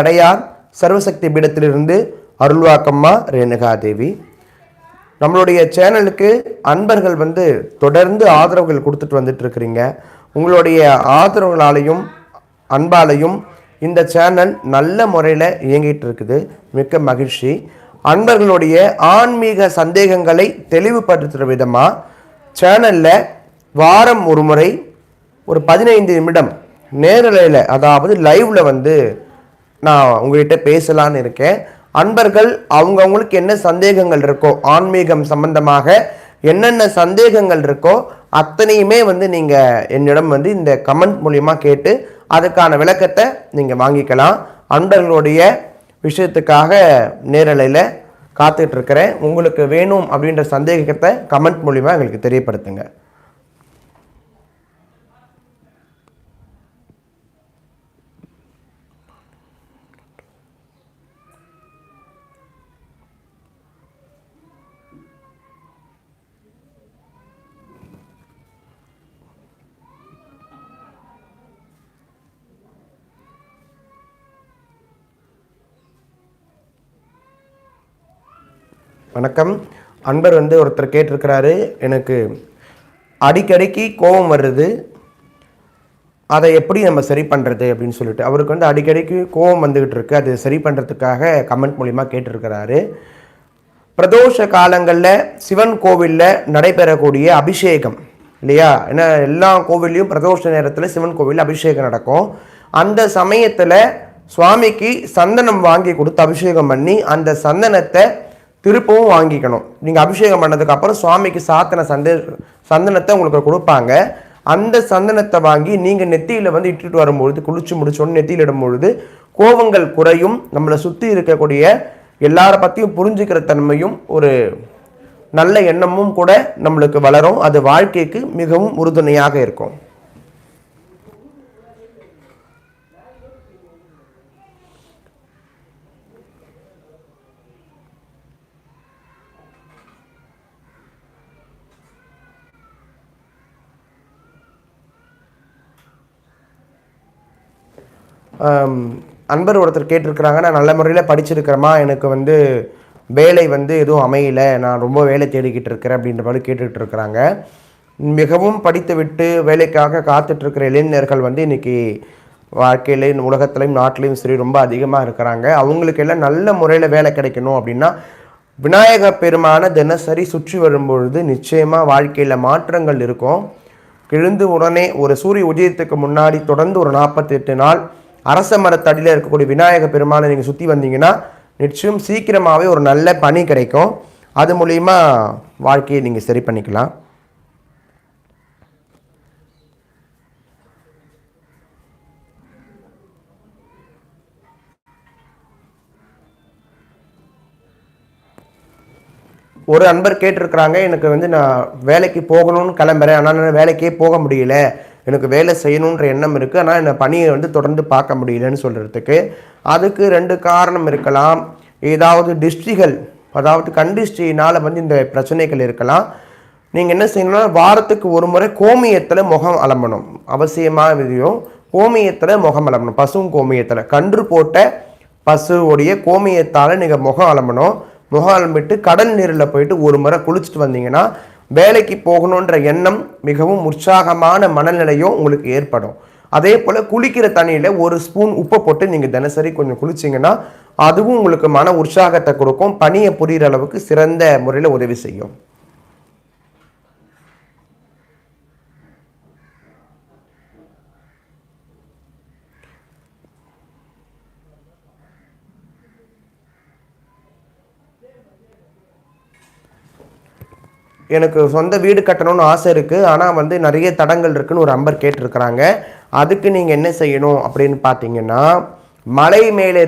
அடையார் சர்வசக்தி பீடத்திலிருந்து அருள்வாக்கம்மா ரேணுகாதேவி. நம்மளுடைய சேனலுக்கு அன்பர்கள் வந்து தொடர்ந்து ஆதரவுகள் கொடுத்துட்டு வந்துட்டு இருக்கிறீங்க உங்களுடைய ஆதரவுகளாலையும் அன்பாலையும் இந்த சேனல் நல்ல முறையில் இயங்கிட்டு இருக்குது மிக்க மகிழ்ச்சி. அன்பர்களுடைய ஆன்மீக சந்தேகங்களை தெளிவுபடுத்துகிற விதமாக சேனலில் வாரம் ஒரு முறை ஒரு பதினைந்து நிமிடம் நேரலையில் அதாவது லைவில் வந்து நான் உங்கள்கிட்ட பேசலான்னு இருக்கேன். அன்பர்கள் அவங்கவுங்களுக்கு என்ன சந்தேகங்கள் இருக்கோ ஆன்மீகம் சம்பந்தமாக என்னென்ன சந்தேகங்கள் இருக்கோ அத்தனையுமே வந்து நீங்கள் என்னிடம் வந்து இந்த கமெண்ட் மூலியமா கேட்டு அதுக்கான விளக்கத்தை நீங்கள் வாங்கிக்கலாம். அன்பர்களுடைய விஷயத்துக்காக நேரலையில் காத்துட்ருக்கிறேன் உங்களுக்கு வேணும் அப்படின்ற சந்தேகத்தை கமெண்ட் மூலிமா எங்களுக்கு தெரியப்படுத்துங்க. வணக்கம். அன்பர் வந்து ஒருத்தர் கேட்டிருக்கிறாரு எனக்கு அடிக்கடிக்கு கோபம் வருது அதை எப்படி நம்ம சரி பண்ணுறது அப்படின்னு சொல்லிட்டு. அவருக்கு வந்து அடிக்கடிக்கு கோபம் வந்துக்கிட்டு இருக்கு. அது சரி பண்ணுறதுக்காக கமெண்ட் மூலிமா கேட்டிருக்கிறாரு. பிரதோஷ காலங்களில் சிவன் கோவிலில் நடைபெறக்கூடிய அபிஷேகம் இல்லையா? ஏன்னா எல்லா கோவில்லையும் பிரதோஷ நேரத்தில் சிவன் கோவிலில் அபிஷேகம் நடக்கும். அந்த சமயத்தில் சுவாமிக்கு சந்தனம் வாங்கி கொடுத்து அபிஷேகம் பண்ணி அந்த சந்தனத்தை திருப்பவும் வாங்கிக்கணும். நீங்கள் அபிஷேகம் பண்ணதுக்கு அப்புறம் சுவாமிக்கு சாத்தின சந்தே சந்தனத்தை உங்களுக்கு கொடுப்பாங்க. அந்த சந்தனத்தை வாங்கி நீங்கள் நெத்தியில் வந்து இட்டுட்டு வரும்பொழுது குளிச்சு முடிச்சோன்னு நெத்தியில் இடும்பொழுது கோபங்கள் குறையும். நம்மளை சுற்றி இருக்கக்கூடிய எல்லார பற்றியும் புரிஞ்சுக்கிற தன்மையும் ஒரு நல்ல எண்ணமும் கூட நம்மளுக்கு வளரும். அது வாழ்க்கைக்கு மிகவும் உறுதுணையாக இருக்கும். அன்பர் ஒருத்தர் கேட்டிருக்கிறாங்க நான் நல்ல முறையில் படிச்சிருக்கிறேமா எனக்கு வந்து வேலை வந்து எதுவும் அமையலை. நான் ரொம்ப வேலை தேடிக்கிட்டு இருக்கிறேன். அப்படின்ற மாதிரி கேட்டுக்கிட்டு இருக்கிறாங்க. மிகவும் படித்து விட்டு வேலைக்காக காத்துட்ருக்கிற இளைஞர்கள் வந்து இன்றைக்கி வாழ்க்கையிலையும் உலகத்துலையும் நாட்டிலையும் சரி ரொம்ப அதிகமாக இருக்கிறாங்க. அவங்களுக்கு எல்லாம் நல்ல முறையில் வேலை கிடைக்கணும் அப்படின்னா விநாயக பெருமான தினசரி சுற்றி வரும்பொழுது நிச்சயமாக வாழ்க்கையில் மாற்றங்கள் இருக்கும். எழுந்து உடனே ஒரு சூரிய உதயத்துக்கு முன்னாடி தொடர்ந்து ஒரு நாற்பத்தெட்டு நாள் அரச மரத்தடியில் இருக்கக்கூடிய விநாயக பெருமானை நீங்கள் சுற்றி வந்தீங்கன்னா நிச்சயம் சீக்கிரமாகவே ஒரு நல்ல பணி கிடைக்கும். அது மூலிமா வாழ்க்கையை நீங்கள் சரி பண்ணிக்கலாம். ஒரு அன்பர் கேட்டிருக்கிறாங்க எனக்கு வந்து நான் வேலைக்கு போகணும்னு கிளம்புறேன். ஆனால் வேலைக்கே போக முடியல. எனக்கு வேலை செய்யணுன்ற எண்ணம் இருக்குது ஆனால் என்ன பணியை வந்து தொடர்ந்து பார்க்க முடியலன்னு சொல்கிறதுக்கு அதுக்கு ரெண்டு காரணம் இருக்கலாம். ஏதாவது டிஸ்ட்ரிகள் அதாவது கண்டிஸ்ட்ரினால் வந்து இந்த பிரச்சனைகள் இருக்கலாம். நீங்கள் என்ன செய்யணும்னா வாரத்துக்கு ஒரு முறை கோமியத்தில் முகம் அலம்பணும். அவசியமான விதியும் கோமியத்தில் முகம் அலம்பணும். பசுவும் கோமியத்தில். கன்று போட்ட பசுவோடைய கோமியத்தால் நீங்கள் முகம் அலம்பணும். முகம் அலம்பிட்டு கடல் நீரில் போயிட்டு ஒரு முறை குளிச்சுட்டு வந்தீங்கன்னா வேலைக்கு போகணுன்ற எண்ணம் மிகவும் உற்சாகமான மனநிலையும் உங்களுக்கு ஏற்படும். அதே போல் குளிக்கிற தண்ணியில் ஒரு ஸ்பூன் உப்பை போட்டு நீங்கள் தினசரி கொஞ்சம் குளிச்சிங்கன்னா அதுவும் உங்களுக்கு மன உற்சாகத்தை கொடுக்கும் பணியை புரிகிற அளவுக்கு சிறந்த முறையில் உதவி செய்யும். எனக்கு சொந்த வீடு கட்டணும்னு ஆசை இருக்குது ஆனால் வந்து நிறைய தடங்கள் இருக்குதுன்னு ஒரு அம்பர் கேட்டிருக்கிறாங்க. அதுக்கு நீங்கள் என்ன செய்யணும் அப்படின்னு பார்த்தீங்கன்னா மலை மேலே இருக்க